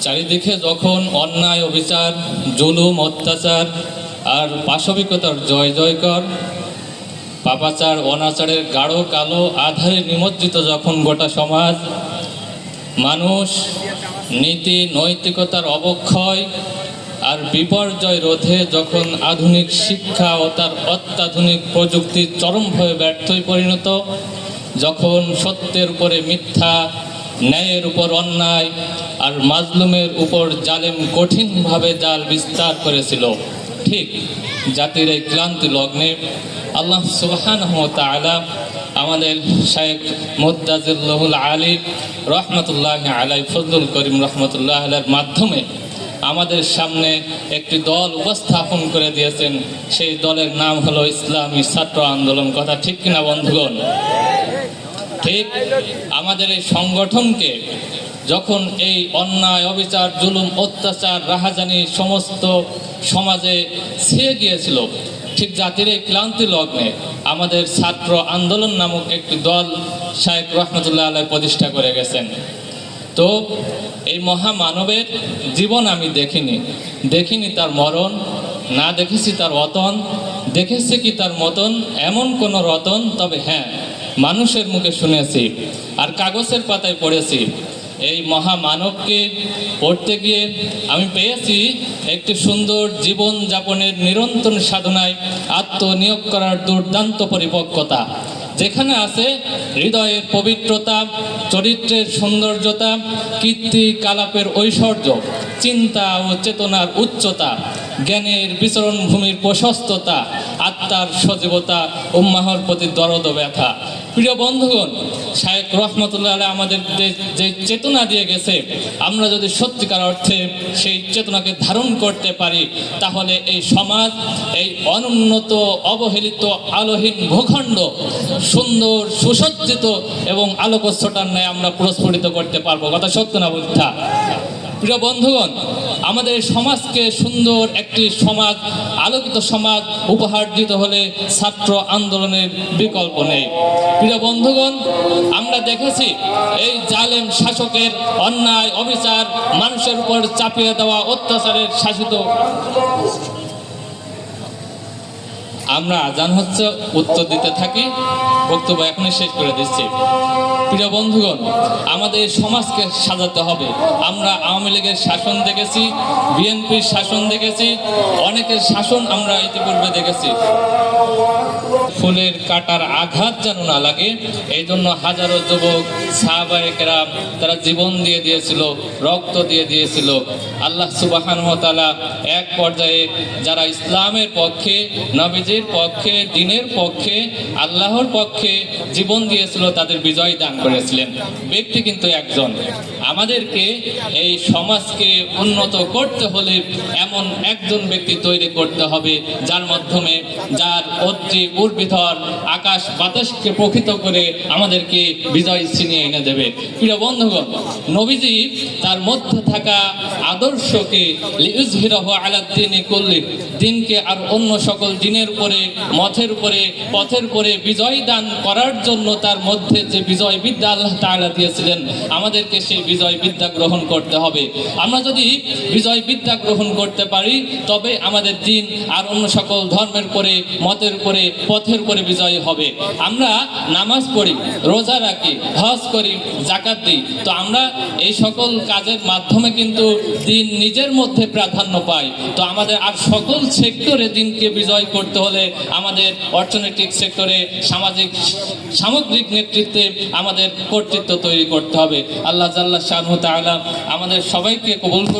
চারিদিকে যখন অন্যায়, অবিচার, জুলুম, অত্যাচার আর পাশবিকতার জয়, জয়কর, পাপাচার, অনাচারের গাঢ়, কালো আধারে নিমজ্জিত যখন গোটা সমাজ, মানুষ নীতি, নৈতিকতার অবক্ষয় আর বিপর্যয় রোধে যখন আধুনিক শিক্ষা ও তার অত্যাধুনিক প্রযুক্তি চরমভাবে ব্যর্থই পরিণত, যখন সত্যের উপরে মিথ্যা ন্যায়ের উপর অন্যায় আর মাজলুমের উপর জালেম কঠিনভাবে জাল বিস্তার করেছিল। ঠিক জাতির এই ক্লান্তি লগ্নে আল্লাহ সুবহান আমাদের শায়েখ মুদাজিল্লাহুল আলী রহমতুল্লাহ আলাই ফজলুল করিম রহমতুল্লাহ আলার মাধ্যমে আমাদের সামনে একটি দল উপস্থাপন করে দিয়েছেন। সেই দলের নাম হলো ইসলামী ছাত্র আন্দোলন। কথা ঠিক কিনা বন্ধুগণ? ঠিক আমাদের এই সংগঠনকে যখন এই অন্যায়, অবিচার, জুলুম, অত্যাচার, রাহাজানি সমস্ত সমাজে ছেয়ে গিয়েছিল, ঠিক জাতির এই ক্লান্তি লগ্নে আমাদের ছাত্র আন্দোলন নামক একটি দল শাহেক রহমতুল্লাহ আল্লাহ প্রতিষ্ঠা করে গেছেন। তো এই মহামানবের জীবন আমি দেখিনি। দেখিনি তার মরণ, না দেখেছি তার রতন, দেখেছি কি তার মতন, এমন কোনো রতন, তবে হ্যাঁ মানুষের মুখে শুনেছি আর কাগজের পাতায় পড়েছি। এই মহামানবকে পড়তে গিয়ে আমি পেয়েছি একটি সুন্দর জীবন যাপনের নিরন্তর সাধনায় আত্মনিয়োগ করার দুর্দান্ত পরিপক্কতা, যেখানে আছে হৃদয়ের পবিত্রতা, চরিত্রের সৌন্দর্যতা, কীর্তি, কালাপের ঐশ্বর্য, চিন্তা ও চেতনার উচ্চতা, জ্ঞানের বিচরণ ভূমির প্রশস্ততা, আত্মার সজীবতা, উম্মাহর প্রতি দরদ ব্যথা। প্রিয় বন্ধুগণ শায়েক রহমতুল্লাহ আলাইহ আমাদের যে- চেতনা দিয়ে গেছে, আমরা যদি সত্যিকার অর্থে সেই চেতনাকে ধারণ করতে পারি, তাহলে এই সমাজ, এই অনুন্নত, অবহেলিত, আলোহীন ভূখণ্ড, সুন্দর, সুসজ্জিত এবং আলোকস্ফটার ন্যায় আমরা প্রস্ফুটিত করতে পারব। কথা সত্য না মিথ্যা? প্রিয় বন্ধুগণ আমাদের সমাজকে সুন্দর একটি সমাজ, আলোকিত সমাজ উপহার দিতে হলে ছাত্র আন্দোলনের বিকল্প নেই। প্রিয় বন্ধুগণ, আমরা দেখেছি এই জালেম শাসকের অন্যায়, অবিচার মানুষের উপর চাপিয়ে দেওয়া অত্যাচারের শাসিত আমরা আজান হচ্ছে, উত্তর দিতে থাকি। বক্তব্য এখনই শেষ করে দিচ্ছি। প্রিয় বন্ধুগণ, আমাদের সমাজকে সাজাতে হবে। আমরা আওয়ামী লীগের শাসন দেখেছি, বিএনপির শাসন দেখেছি, অনেকের শাসন আমরা ইতিপূর্বে দেখেছি। ফুলের কাটার আঘাত যেন না লাগে এই জন্য হাজারো যুবক সাহাবাহিকেরা তারা জীবন দিয়ে দিয়েছিল, রক্ত দিয়ে দিয়েছিল। আল্লাহ সুবাহান তাআলা এক পর্যায়ে যারা ইসলামের পক্ষে, নবীজির পক্ষে, দিনের পক্ষে, আল্লাহর পক্ষে জীবন দিয়েছিল, তাদের বিজয় দান করেছিলেন। ব্যক্তি কিন্তু একজন। আমাদেরকে এই সমাজকে উন্নত করতে হলে এমন একজন ব্যক্তি তৈরি করতে হবে, যার মাধ্যমে যার অত্রি উর্বিধর আকাশ বাতাসকে প্রকৃত করে আমাদেরকে বিজয় ছিনিয়ে এনে দেবে। প্রিয় বন্ধুগণ, নবীজি তার মধ্যে থাকা আদর্শকে লিউজহিরাহু আলা দ্বীনি দিনকে আর অন্য সকল দিনের উপরে মথের উপরে, পথের উপরে বিজয় দান করার জন্য তার মধ্যে যে বিজয় বিদ্যা আল্লাহ তাআলা দিয়েছিলেন, আমাদেরকে সেই বিজয় বিদ্যা গ্রহণ করতে হবে। আমরা যদি বিজয় বিদ্যা গ্রহণ করতে পারি, তবে আমাদের দিন আর অন্য সকল ধর্মের উপরে, মতের উপরে, পথের উপরে বিজয় হবে। আমরা নামাজ পড়ি, রোজা রাখি, হজ করি জাকাত দিই। তো আমরা এই সকল কাজের মাধ্যমে কিন্তু দিন নিজের মধ্যে প্রাধান্য পাই। তো আমাদের আর সকল সেক্টরে দিনকে বিজয় করতে হলে আমাদের অর্থনৈতিক সেক্টরে, সামাজিক, সামগ্রিক নেতৃত্বে আমাদের কর্তৃত্ব তৈরি করতে হবে। আল্লাহ জাল্লাহ শাহ আমাদের সবাইকে কবুল।